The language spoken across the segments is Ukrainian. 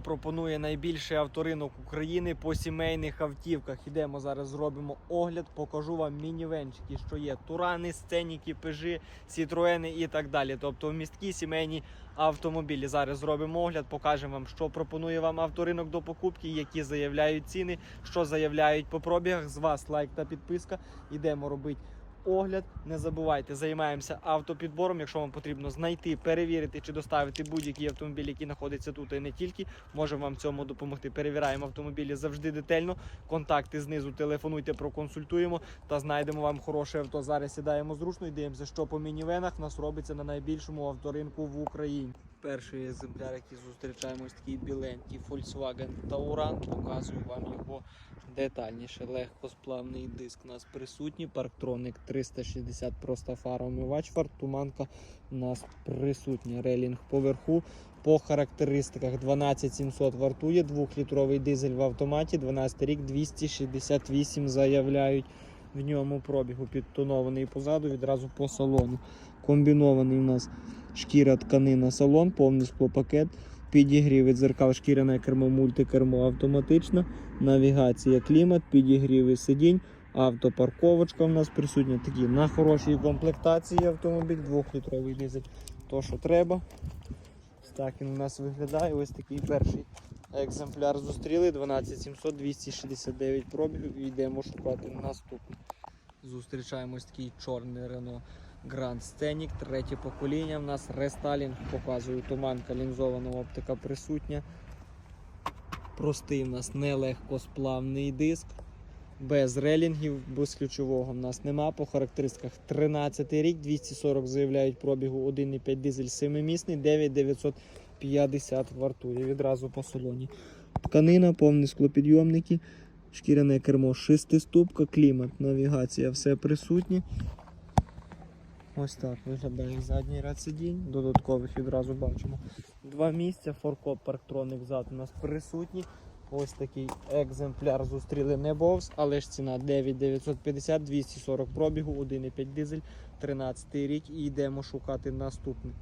Пропонує найбільший авторинок України по сімейних автівках? Ідемо зараз, зробимо огляд, покажу вам мінівенчики, що є турани, сценіки, пежі, сітроени і так далі. Тобто місткі сімейні автомобілі. Зараз зробимо огляд, покажемо вам, що пропонує вам авторинок до покупки, які заявляють ціни, що заявляють по пробігах. З вас лайк та підписка. Ідемо робити огляд. Не забувайте, займаємося автопідбором. Якщо вам потрібно знайти, перевірити чи доставити будь-який автомобіль, який знаходиться тут, і не тільки, можемо вам цьому допомогти. Перевіряємо автомобілі завжди детально. Контакти знизу телефонуйте, проконсультуємо та знайдемо вам хороше авто. Зараз сідаємо зручно і дивимося, що по мінівенах нас робиться на найбільшому авторинку в Україні. Перший екземпляр, який зустрічаємо, ось такий біленький Volkswagen Tauran. Показую вам його детальніше. Легкосплавний диск у нас присутній. Парктроник 360 просто фара омивач, фартуманка у нас присутня. Релінг поверху. По характеристиках 12700 вартує, 2-літровий дизель в автоматі, 12 рік, 268 заявляють в ньому пробігу. Підтонований позаду, відразу по салону. Комбінований у нас шкіра тканина салон, повний склопакет, підігріви дзеркал, шкіряне кермо, мультикермо автоматично, навігація, клімат, підігріви сидінь, автопарковочка у нас присутня. Такі на хорошій комплектації автомобіль, 2-літровий дизель, то що треба. Так він у нас виглядає. Ось такий перший екземпляр зустріли. 12700, 269 пробігів йдемо шукати наступний. Зустрічаємо ось такий чорний Renault Grand Scenic, третє покоління. У нас рестайлінг показую туманка лінзована оптика присутня. Простий у нас нелегкосплавний диск. Без релінгів, без ключового в нас нема. По характеристиках 13 рік, 240 заявляють пробігу 1,5 дизель 7-місний, 9950 вартує відразу по салоні. Тканина, повні склопідйомники, шкіряне кермо, шестиступка, клімат, навігація, все присутнє. Ось так виглядає задній ряд сидінь. Додаткових відразу бачимо. Два місця, форкоп парктроник зад у нас присутній. Ось такий екземпляр зустріли не бовс, але ж ціна 9950, 240 пробігу, 1,5 дизель, 13 рік і йдемо шукати наступний.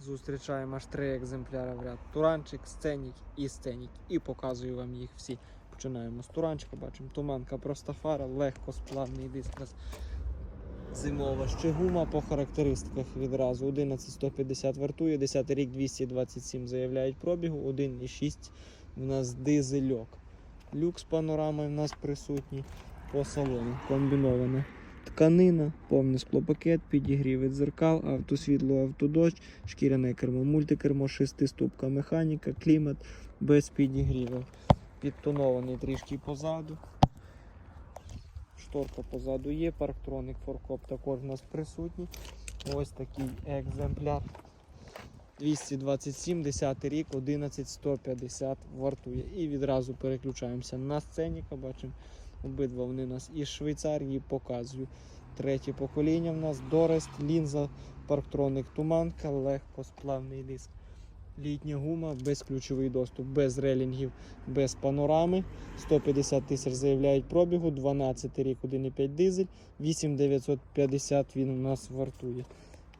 Зустрічаємо аж три екземпляри в ряд. Туранчик, сценік і сценік. І показую вам їх всі. Починаємо з туранчика, бачимо туманка, проста фара, легко сплавний диск. Зимова ще гума по характеристиках відразу 11150 вартує, 10 рік 227 заявляють пробігу, 1,6 у нас дизельок. Люк з панорамою в нас присутній по салону. Комбінована тканина, повний склопакет, підігріви дзеркал, автосвітло, автодощ, шкіряне кермо, мультикермо, шестиступка механіка, клімат без підігрівів. Підтонований трішки позаду. Шторка позаду є, парктроник, форкоп також у нас присутній. Ось такий екземпляр. 227, 10 рік, 11150 вартує. І відразу переключаємося на сценіка. Бачимо, обидва вони у нас із Швейцарії показую. Третє покоління в нас Дорест, лінза, парктроник, туманка, легкосплавний диск. Літня гума, безключовий доступ, без релінгів, без панорами. 150 тисяч заявляють пробігу, 12 рік, 1,5 дизель, 8950 він у нас вартує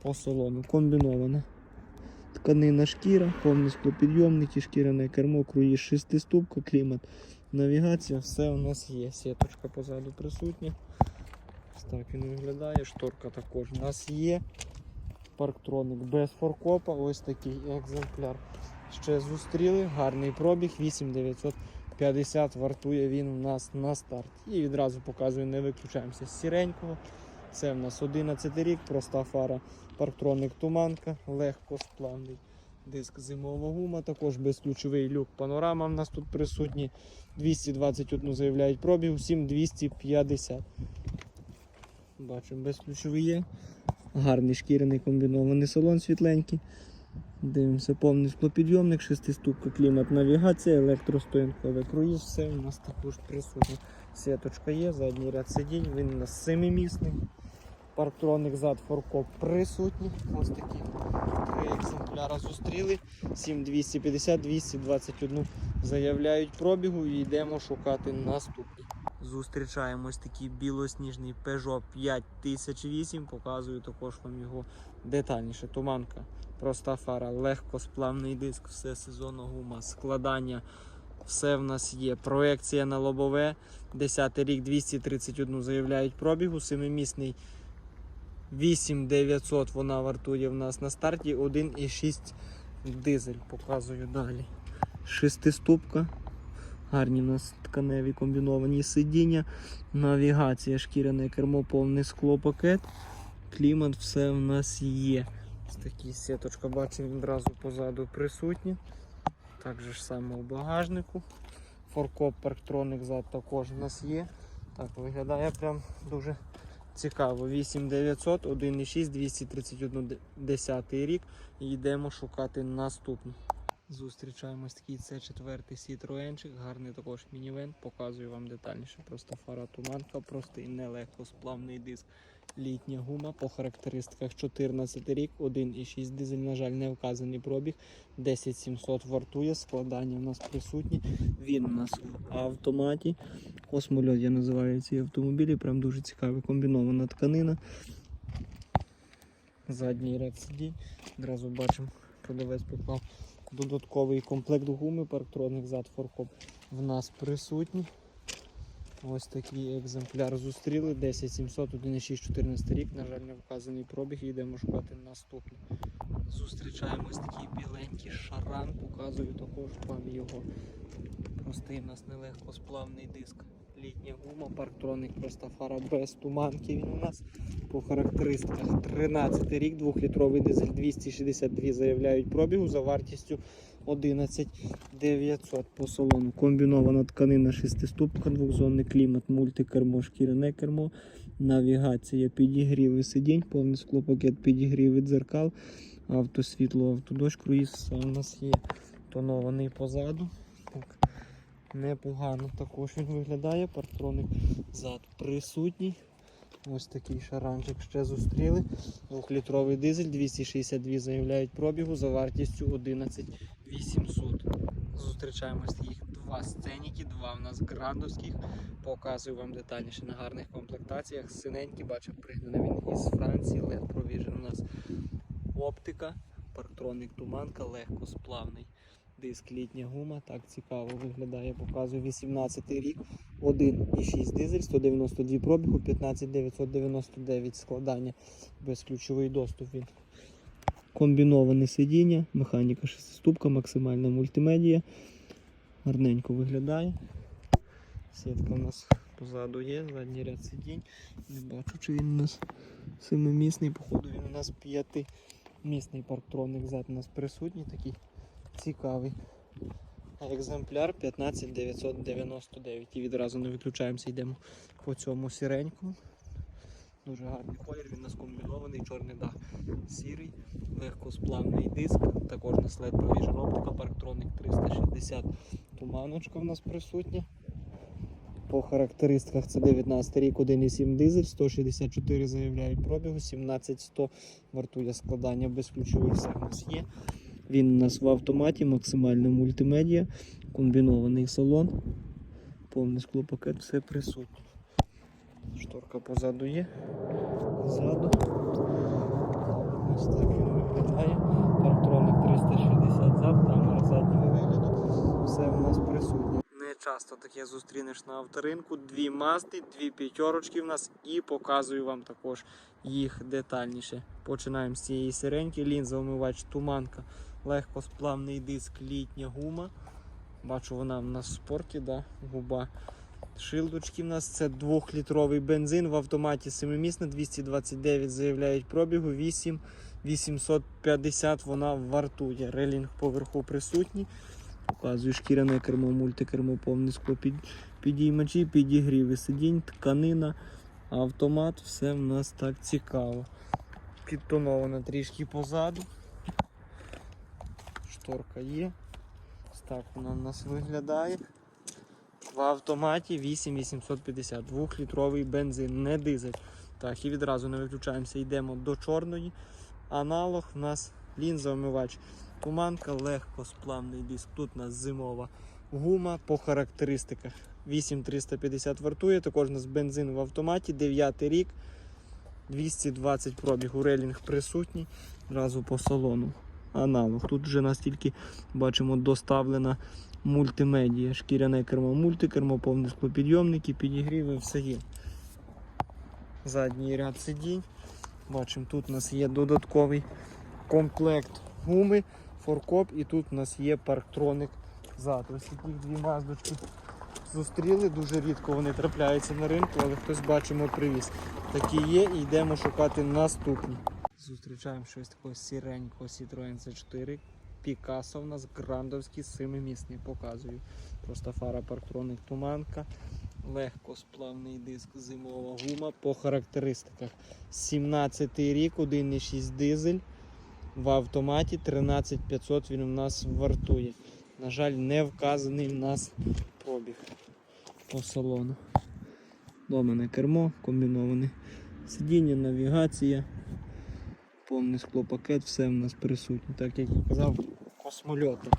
по салону. Комбінована. Тканина шкіра, повні склопідйомники, шкіряне кермо, круїз, шестиступка, клімат, навігація, все у нас є. Сіточка позаду присутня. Ось так він виглядає, шторка також у нас є. Парктроник без форкопа, ось такий екземпляр. Ще зустріли, гарний пробіг, 8950 вартує він у нас на старт. І відразу показую, не виключаємося з сіренького. Це в нас 11 рік, проста фара, парктроник туманка, легкосплавний диск зимова гума, також безключовий люк панорама в нас тут присутні. 221 заявляють пробіг, 7250. Бачимо, безключовий є. Гарний шкіряний комбінований салон світленький. Дивимося, повний склопідйомник, шестиступка, клімат, навігація, електростоянковий круїз, все у нас також присутнє. Сіточка є, задній ряд сидінь, він у нас семимісний. Парктроник зад форкоп присутній. Ось такі три екземпляра зустріли. 7250, 221 заявляють пробігу і йдемо шукати наступний. Зустрічаємо ось такий білосніжний Peugeot 5008. Показую також вам його детальніше. Туманка проста фара, легко сплавний диск, все сезонна гума, складання. Все в нас є. Проекція на лобове. 10 рік 231 заявляють пробігу. Семимісний 8900 вона вартує в нас на старті. 1,6 дизель. Показую далі. Шестиступка. Гарні в нас тканеві комбіновані сидіння. Навігація, шкіряне кермо, повний склопакет. Клімат, все в нас є. Ось такі сіточка, бачимо відразу позаду присутні. Так же ж саме у багажнику. Форкоп парктроник зад також у нас є. Так, виглядає прям дуже цікаво. 8900, 1,6, 231 10 рік. Йдемо шукати наступну. Зустрічаємось такий це четвертий Citroenчик, гарний також мінівен. Показую вам детальніше. Просто фара туманка, простий нелегкосплавний диск. Літня гума по характеристиках 14 рік, 1,6 дизель, на жаль, не вказаний пробіг. 10700 вартує, складання у нас присутні. Він у нас в автоматі. Космольот я називаю ці автомобілі. Прям дуже цікавий. Комбінована тканина. Задній ряд сидінь. Одразу бачимо, продавець поклав додатковий комплект гуми, парктроник зад форкоп в нас присутній. Ось такий екземпляр зустріли. 10700, 1,6, 14 рік. На жаль, не вказаний пробіг. Йдемо шукати наступний. Зустрічаємось такий біленький шаран. Показую також вам його. Простий у нас нелегкосплавний диск. Літня гума, парктроник, просто фара без туманки. Він у нас по характеристиках 13 рік, 2-літровий дизель 262 заявляють пробігу за вартістю 11 900 по салону. Комбінована тканина шестиступка, двохзонний клімат, мультикермо, шкіряне кермо, навігація, підігріви сидінь, повний склопакет, підігріви дзеркал, автосвітло, автодощ, круїз, у нас є тонований позаду. Так. Непогано також він виглядає, парктроник зад присутній. Ось такий шаранчик ще зустріли. Двохлітровий дизель 262 заявляють пробігу за вартістю 11 800. Зустрічаємось їх два сценіки, два в нас градовських. Показую вам детальніше на гарних комплектаціях. Синенький, бачу, пригнаний він із Франції. LED Provision у нас оптика, парктроник туманка, легко сплавний. Диск літня гума, так цікаво виглядає. Показую 18 рік, 1,6 дизель, 192 пробігу, 15999 складання, безключовий доступ він. Комбіноване сидіння, механіка шестиступка, максимальна мультимедія. Гарненько виглядає. Сітка у нас позаду є, задній ряд сидінь. Не бачу, чи він у нас семимісний, походу він у нас п'ятимісний парктроник зад у нас присутній такий цікавий. Екземпляр 15999. І відразу не виключаємося, йдемо по цьому сіренькому. Дуже гарний колір, він нас комбінований, чорний дах сірий, легкосплавний диск, також на след Provision оптика, парктроник 360 туманочка в нас присутня. По характеристиках це 19 рік, 1,7 дизель, 164 заявляють пробігу, 17100 вартує складання безключових все в нас є. Він у нас в автоматі, максимальна мультимедіа, комбінований салон, повний склопакет, все присутнє. Шторка позаду є. Ззаду. Ось так він виглядає. Парктроник 360 зад, камера заднього вигляду. Все у нас присутнє. Не часто таке зустрінеш на авторинку. Дві масти, дві п'ятерочки в нас і показую вам також їх детальніше. Починаємо з цієї сиреньки. Лінза омивач туманка, легкосплавний диск, літня гума. Бачу, вона в нас в спорті, да? губа. Шилдочки в нас це 2-літровий бензин в автоматі 7-місна, 229 заявляють пробігу, 8 850 вона вартує. Релінг поверху присутній. Показую шкіряне кермо, мультикермо, повне скло під, підіймачі, підігріви сидінь, тканина, автомат, все в нас так цікаво. Підтоновано трішки позаду. Шторка є. Ось так вона в нас виглядає. В автоматі 8850, 2-літровий бензин, не дизель. Так, і відразу не виключаємося, йдемо до чорної. Аналог у нас лінза-омивач. Туманка, легкосплавний диск. Тут у нас зимова гума по характеристиках. 8350 вартує, також у нас бензин в автоматі, 9 рік, 220 пробігу, релінг присутній. Одразу по салону. Аналог. Тут вже настільки бачимо доставлена мультимедія, шкіряне кермо, мультикермо, повний склопідйомники, підігріви, все є. Задній ряд сидінь. Бачимо, тут у нас є додатковий комплект гуми, форкоп і тут у нас є парктроник зад. Ось такі дві маздочки зустріли. Дуже рідко вони трапляються на ринку, але хтось бачимо привіз. Такі є і йдемо шукати наступні. Зустрічаємо щось такого сіренького Citroen C4. Пікасо в нас грандовський семимісний показую. Просто фара парктроник туманка. Легкосплавний диск зимова гума по характеристиках. 17 рік, 1,6 дизель. В автоматі 13500 він у нас вартує. На жаль, не вказаний в нас пробіг по салону. Ломане кермо, комбіноване сидіння, навігація, повний склопакет, все в нас присутнє. Так як я казав, космольоти.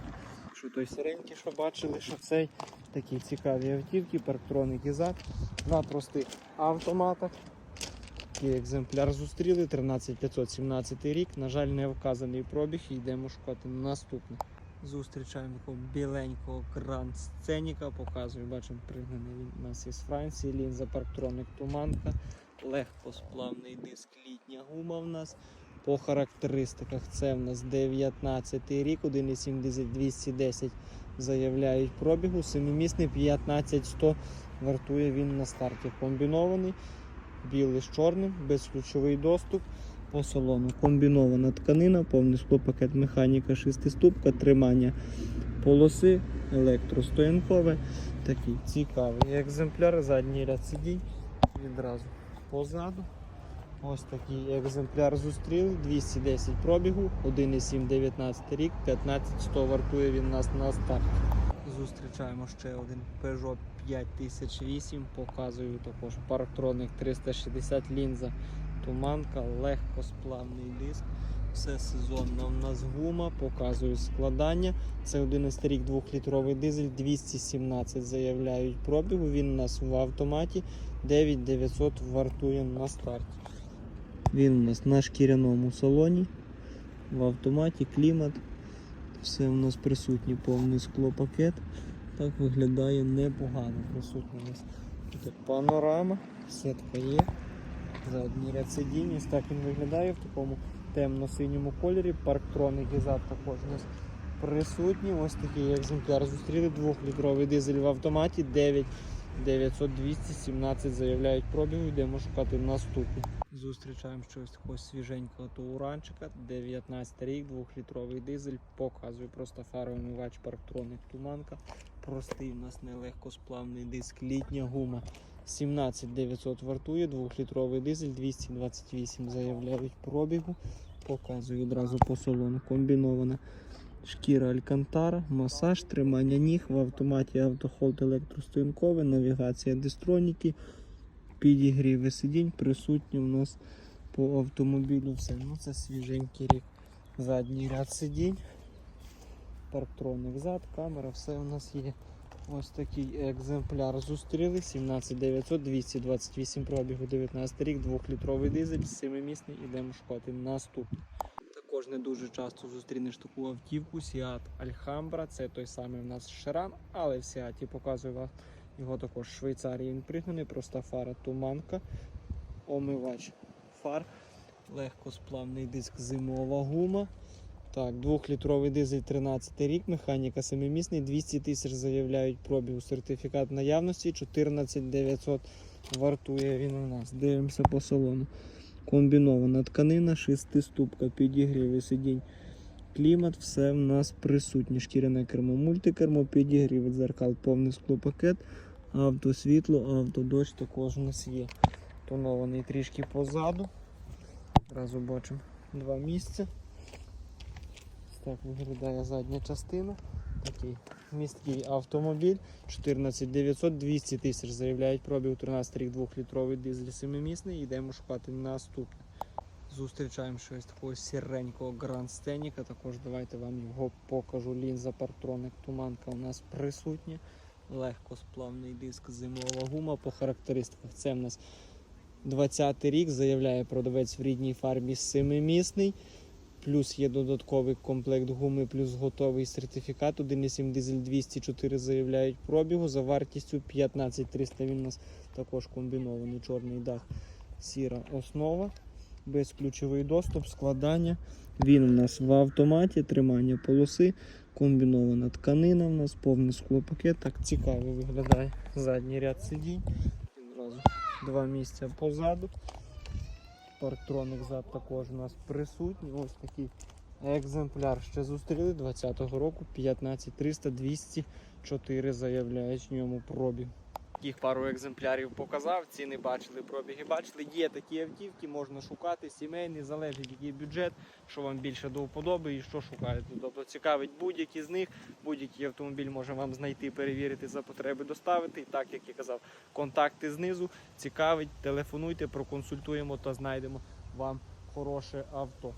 Що той сиренький, що бачили, що цей такі цікаві автівки, парктроники зад на простих автоматах. Такий екземпляр зустріли 13517 рік. На жаль, не вказаний пробіг і йдемо шукати наступний. Зустрічаємо такого біленького гранд сценіка. Показую, бачимо, пригнаний він у нас із Франції. Лінза парктроник туманка, легкосплавний диск, літня гума в нас. По характеристиках це в нас 19 рік, 1,7 дизель 210 заявляють пробігу, семимісний 15100 вартує він на старті. Комбінований, білий з чорним, безключовий доступ. По салону комбінована тканина, повний склопакет механіка, шестиступка, тримання полоси, електростоянкове. Такий цікавий екземпляр, задній ряд сидінь відразу позаду. Ось такий екземпляр зустріли, 210 пробігу, 1,7 19 рік, 15100 вартує він нас на старті. Зустрічаємо ще один Peugeot 5008, показую також парктроник 360 лінза, туманка, легкосплавний диск. Все сезонно в нас гума, показую складання. Це 11 рік 2-літровий дизель, 217 заявляють пробігу. Він у нас в автоматі 9900 вартує на старті. Він у нас на шкіряному салоні, в автоматі, клімат. Все у нас присутній повний склопакет. Так виглядає непогано. Присутня у нас тут панорама, сетка є. Задній ряд сидінь. Ось так він виглядає в такому темно-синьому кольорі. Парктроники зад також у нас присутні. Ось такий екземпляр зустріли. 2-літровий дизель в автоматі 9 900 217 заявляють пробігу. Йдемо шукати наступний. Зустрічаємо щось такого свіженького туранчика. 19 рік, 2-літровий дизель. Показую просто фароумивач парктроник туманка. Простий у нас нелегкосплавний диск, літня гума. 17 900 вартує, 2-літровий дизель, 228 заявляють пробігу. Показую одразу по салону. Комбінована шкіра Алькантара, масаж, тримання ніг в автоматі автохолд електростоянкове, навігація дистроніки, підігріви сидінь, присутні у нас по автомобілю все. Ну це свіженький рік. Задній ряд сидінь, парктроник зад, камера, все у нас є. Ось такий екземпляр зустріли. 17900, 228 пробігу, 19 рік, 2-літровий дизель, 7-місний, ідемо шукати наступний. Також не дуже часто зустрінеш таку автівку Seat Alhambra. Це той самий у нас Ширан, але в Seat показую вас його також в Швейцарії. Він пригнаний, проста фара туманка, омивач фар, легкосплавний диск зимова гума. Так, 2-літровий дизель 13 рік, механіка 7-місний, 200 тисяч заявляють пробігу. Сертифікат наявності 14900 вартує він у нас. Дивимося по салону. Комбінована тканина, шестиступка, підігріви сидінь. Клімат, все в нас присутнє. Шкіряне кермо, мультикермо, підігрів дзеркал, повний склопакет, автосвітло, автодощ також у нас є. Тонований трішки позаду. Одразу бачимо два місця. Так виглядає задня частина. Такий місткий автомобіль. 14900, 200 тисяч заявляють пробіг 13 рік 2-літровий дизель 7-місний. Йдемо шукати наступне. Зустрічаємо щось такого сіренького Grand Scenic. Також давайте вам його покажу. Лінза Partronix туманка у нас присутня. Легкосплавний диск, зимова гума по характеристиках. Це в нас 20 рік, заявляє продавець в рідній фарбі 7-місний. Плюс є додатковий комплект гуми, плюс готовий сертифікат. 1,7 дизель 204 заявляють пробігу за вартістю 15 300. Він у нас також комбінований чорний дах, сіра основа, безключовий доступ, складання. Він у нас в автоматі, тримання полоси, комбінована тканина у нас, повний склопакет. Так цікаво виглядає задній ряд сидінь. Одразу два місця позаду. Парктроник зад також у нас присутній. Ось такий екземпляр ще зустріли 20-го року 15300 204 заявляють в ньому пробіг. Їх пару екземплярів показав, ціни бачили, пробіги бачили. Є такі автівки, можна шукати, сімейний, залежить який бюджет, що вам більше до вподоби і що шукаєте. Тобто цікавить будь-які з них, будь-який автомобіль може вам знайти, перевірити за потреби, доставити. І так, як я казав, контакти знизу цікавить, телефонуйте, проконсультуємо та знайдемо вам хороше авто.